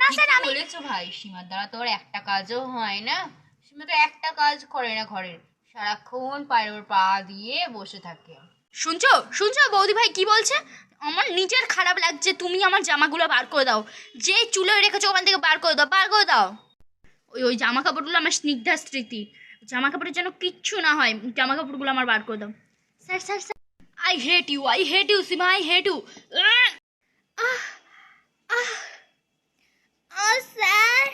না স্যার আমি বলেছ ভাই? সীমার দ্বারা তো আর একটা কাজও হয় না। সীমা তো একটা কাজ করে না ঘরের। সারাক্ষণ পায়ের ওপর পা দিয়ে বসে থাকে। শুনছো? শুনছো বৌদি ভাই কি বলছে? আমার নিজের খারাপ লাগছে তুমি আমার জামাগুলো বার করে দাও। যে চুলে রেখেছো ওখান থেকে বার করে দাও বার করে দাও। ওই ওই জামা কাপড়গুলো আমার স্নিগ্ধা স্মৃতি। জামা কাপড়ের যেন কিচ্ছু না হয় জামা কাপড়গুলো আমার বার করে দাও। Sir sir sir. I hate you I hate you Seema I hate you sir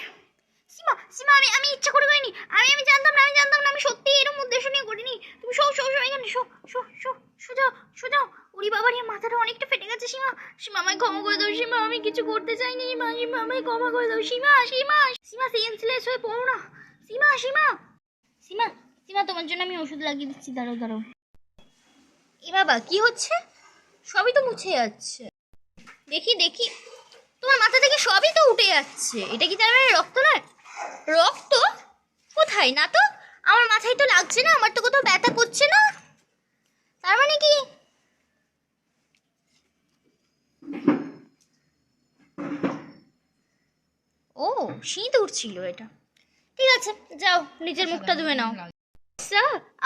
Seema Seema আমি আমি ইচ্ছা করে করিনি আমি আমি জানতাম না, আমি জানতাম না, আমি সত্যি এরকম উদ্দেশ্য নিয়ে করিনি তুমি শো শো শো, এখানে শো শো শো সোজাও সোজাও উরি বাবার এই মাথাটা অনেকটা ফেটে গেছে, সীমা। সীমা, আমায় ক্ষমা করে দাও, সীমা, আমি কিছু করতে চাইনি, সীমা সীমা, আমায় ক্ষমা করে দাও, সীমা সীমা সীমা সেন্সলেস হয়ে পড়ো না। সীমা সীমা সীমা সীমা, তোমার জন্য আমি ওষুধ লাগিয়ে দিচ্ছি, দাঁড়াও দাঁড়াও। এ বাবা, কি হচ্ছে? সবই তো মুছে যাচ্ছে। দেখি দেখি। তোমার মাথা থেকে সবই তো উঠে যাচ্ছে। এটা কি তার মানে রক্ত নয়? রক্ত? কোথায় না তো? আমার মাথায় তো লাগছে না, আমার তো কোথাও ব্যথা করছে না। তার মানে কি? ও শীত উঠছিল এটা। ঠিক আছে, যাও, নিজের মুখটা ধুয়ে নাও।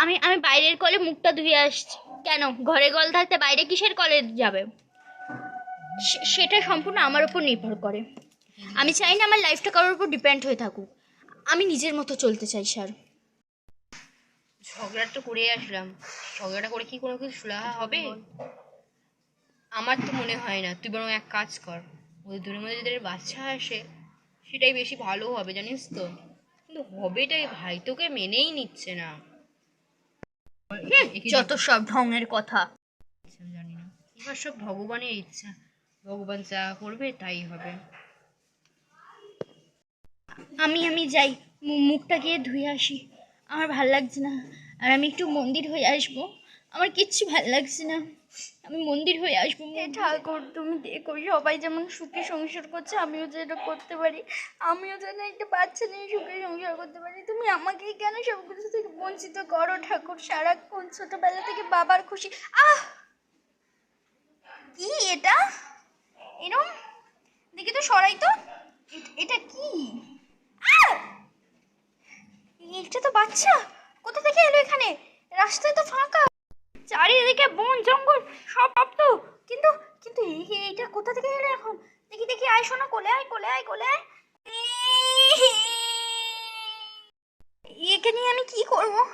আমি আমি বাইরের কলে মুখটা ধুয়ে আসছি। কেন? ঘরে কল থাকতে বাইরে কিসের কলে যাবে? সেটা সম্পূর্ণ আমার উপর নির্ভর করে। আমি চাই না আমার লাইফটা কারোর উপর ডিপেন্ড হয়ে থাকুক। আমি নিজের মতো চলতে চাই স্যার। ঝগড়া তো করে আসলাম। ঝগড়াটা করে কি কোনো কিছু সুরাহা হবে? আমার তো মনে হয় না। তুই বরং এক কাজ কর। ওদের দূরের মধ্যে যদি একটা বাচ্চা আসে সেটাই বেশি ভালো হবে জানিস তো? কিন্তু হবেটাই ভাই তোকে মেনেই নিচ্ছে না। যত সব ঢঙের কথা। জানি না। এবার সব ভগবানের ইচ্ছা। ভগবান যা করবে তাই হবে। আমি আমি যাই। মুখটা গিয়ে ধুয়ে আসি। আমার ভালো লাগছে না। আর আমি একটু মন্দির হয়ে আসব। আমার কিচ্ছু ভালো লাগছে না। আমি মন্দির হয়ে আসব হে ঠাকুর তুমি দেখো সবাই যেমন সুখে সংসার করছে আমিও যেন করতে পারি। আমিও যেন একটা বাচ্চা নিয়ে সুখে সংসার করতে পারি। তুমি আমাকে কেন সব কিছু থেকে বঞ্চিত করো ঠাকুর? সারাক্ষণ ছোটবেলা থেকে বাবার খুশি। আহ! কি এটা? এরম? দেখি তো সরাই তো। এটা কি! এটা তো বাচ্চা। কোথা থেকে এলো এখানে? রাস্তায় তো ফাঁকা। চারিদিকে বন, জঙ্গল, সব সব তো কিন্তু কিন্তু এই- এই- এইটা কোথা থেকে এলো এখন? দেখি দেখি, আয় শোনা, কোলে আয় কোলে আয় কোলে আয়। একে নিয়ে আমি কি করব?